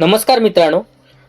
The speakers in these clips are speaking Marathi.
नमस्कार मित्रांनो.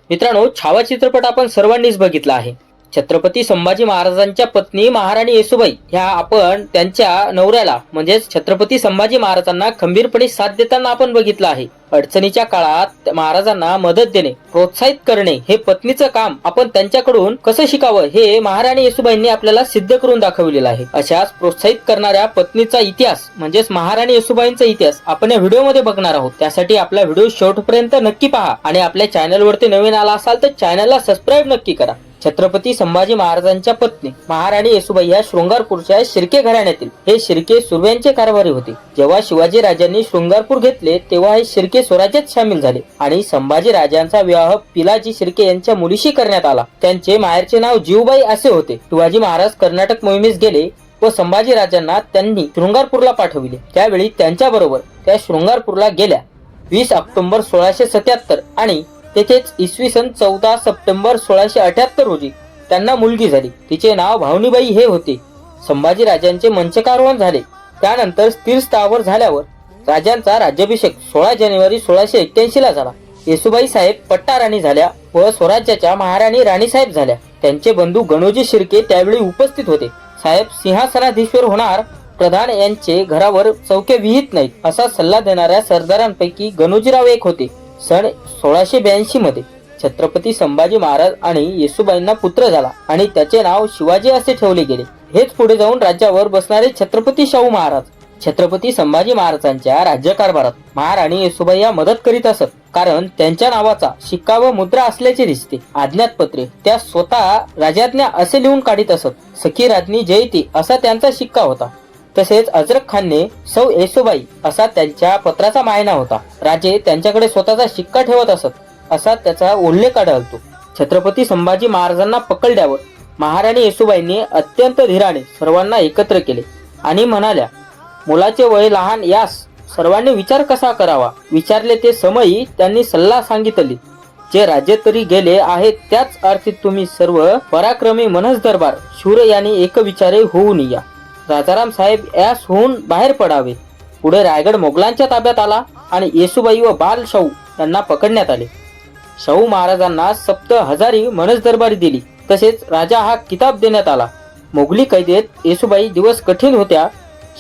मित्रांनो छावा चित्रपट आपण सर्वांनीच बघितला आहे. छत्रपती संभाजी महाराजांच्या पत्नी महाराणी येसुबाई ह्या आपण त्यांच्या नवऱ्याला म्हणजेच छत्रपती संभाजी महाराजांना खंबीरपणे साथ देताना आपण बघितलं आहे. अडचणीच्या काळात महाराजांना मदत देणे प्रोत्साहित करणे हे पत्नीचं काम आपण त्यांच्याकडून कसं शिकावं हे महाराणी येसुबाईंनी आपल्याला सिद्ध करून दाखवलेलं आहे. अशाच प्रोत्साहित करणाऱ्या पत्नीचा इतिहास म्हणजेच महाराणी येसुबाईंचा इतिहास आपण या व्हिडिओमध्ये बघणार आहोत. त्यासाठी आपला व्हिडिओ शेवटपर्यंत नक्की पहा आणि आपल्या चॅनलवरती नवीन आला असाल तर चॅनलला सबस्क्राईब नक्की करा. छत्रपती संभाजी महाराजांच्या पत्नी महाराणी येसुबाई या शृंगारपूरच्या शिर्के घराण्यातील हे शिर्के सुर्व्यांचे कारभारी होते. जेव्हा शिवाजी राजांनी शृंगारपूर घेतले तेव्हा हे शिर्के स्वराज्यात सामील झाले आणि संभाजी राजांचा विवाह पिलाजी शिर्के यांच्या मुलीशी करण्यात आला. त्यांचे माहेरचे नाव जीवबाई असे होते. शिवाजी महाराज कर्नाटक मोहिमेस गेले व संभाजी राजांना त्यांनी शृंगारपूरला पाठविले. त्यावेळी त्यांच्या बरोबर त्या शृंगारपूरला गेल्या. वीस ऑक्टोबर सोळाशे सत्याहत्तर आणि तेथेच इसवी सन चौदा सप्टेंबर सोळाशे अठ्याहत्तर रोजी त्यांना मुलगी झाली. तिचे नाव भावनीबाई हे होते. संभाजी राजांचे मंचकारोहण झाले. त्यानंतर स्थिर स्थावर झाल्यावर राजांचा राज्याभिषेक सोळा जानेवारी सोळाशे एक्क्याऐंशी ला झाला. येसुबाई साहेब पट्टा राणी झाल्या व स्वराज्याच्या महाराणी राणीसाहेब झाल्या. त्यांचे बंधू गणोजी शिर्के त्यावेळी उपस्थित होते. साहेब सिंहासनाधीश्वर होणार प्रधान यांचे घरावर चौके विहित नाहीत असा सल्ला देणाऱ्या सरदारांपैकी गणोजीराव एक होते. सन सोळाशे ब्याऐंशी मध्ये छत्रपती संभाजी महाराज आणि येसुबाईंना पुत्र झाला आणि त्याचे नाव शिवाजी असे ठेवले गेले. हेच पुढे जाऊन राज्यावर बसणारे छत्रपती शाहू महाराज. छत्रपती संभाजी महाराजांच्या राज्यकारभारात महाराणी येसुबाई या मदत करीत असत. कारण त्यांच्या नावाचा शिक्का व मुद्रा असल्याचे दिसते. आज्ञातपत्रे त्या स्वतः राजाज्ञा असे लिहून काढीत असत. सखी राज्ञी जयती असा त्यांचा शिक्का होता. तसेच अजरक खानने सौ येसुबाई असा त्यांच्या पत्राचा मायना होता. राजे त्यांच्याकडे स्वतःचा शिक्का ठेवत असत असा त्याचा उल्लेख आढळतो. छत्रपती संभाजी महाराजांना पकडल्यावर महाराणी येसुबाईंनी अत्यंत धीराने सर्वांना एकत्र केले आणि म्हणाल्या मुलाचे वय लहान यास सर्वांनी विचार कसा करावा? विचारले ते समयी त्यांनी सल्ला सांगितली. जे राज्य तरी गेले आहेत त्याच अर्थी तुम्ही सर्व पराक्रमी मनस दरबार शूर यांनी एक विचारे होऊन या. राजाराम साहेब यास होऊन बाहेर पडावे. पुढे रायगड मोगलांच्या ताब्यात आला आणि येसुबाई व बाल शाहू यांना पकडण्यात आले. शाहू महाराजांना सप्त हजारी मनस दरबारी दिली. तसेच राजा हा किताब देण्यात आला. मोगली कैदेत येसुबाई दिवस कठीण होत्या.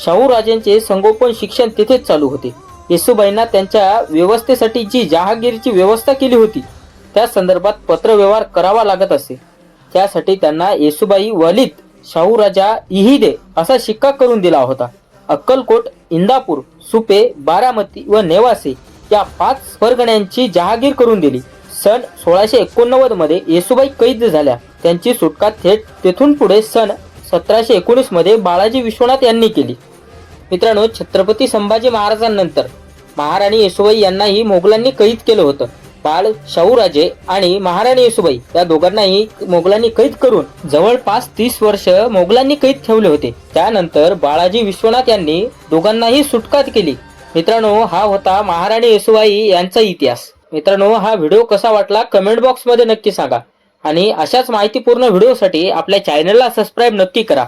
शाहू राजांचे संगोपन शिक्षण तिथेच चालू होते. येसुबाईंना त्यांच्या व्यवस्थेसाठी जी जहागिरीची व्यवस्था केली होती त्या संदर्भात पत्रव्यवहार करावा लागत असे. त्यासाठी त्यांना येसुबाई वलित शाहू राजा इहिदे असा शिक्का करून दिला होता. अक्कलकोट इंदापूर सुपे बारामती व नेवासे या पाच परगण्यांची जहागीर करून दिली. सन सोळाशे एकोणनव्वदमध्ये येसुबाई कैद झाल्या. त्यांची सुटका थेट तेथून पुढे सन सतराशे एकोणीसमध्ये बाळाजी विश्वनाथ यांनी केली. मित्रांनो छत्रपती संभाजी महाराजांनंतर महाराणी येसुबाई यांनाही मोगलांनी कैद केलं होतं. बाळ शाहूराजे आणि महाराणी येसुबाई या दोघांनाही मोगलांनी कैद करून जवळपास तीस वर्ष मोगलांनी कैद ठेवले होते. त्यानंतर बाळाजी विश्वनाथ यांनी दोघांनाही सुटका केली. मित्रांनो हा होता महाराणी येसुबाई यांचा इतिहास. मित्रांनो हा व्हिडिओ कसा वाटला कमेंट बॉक्समध्ये नक्की सांगा. आणि अशाच माहितीपूर्ण व्हिडिओसाठी आपल्या चॅनलला सबस्क्राईब नक्की करा.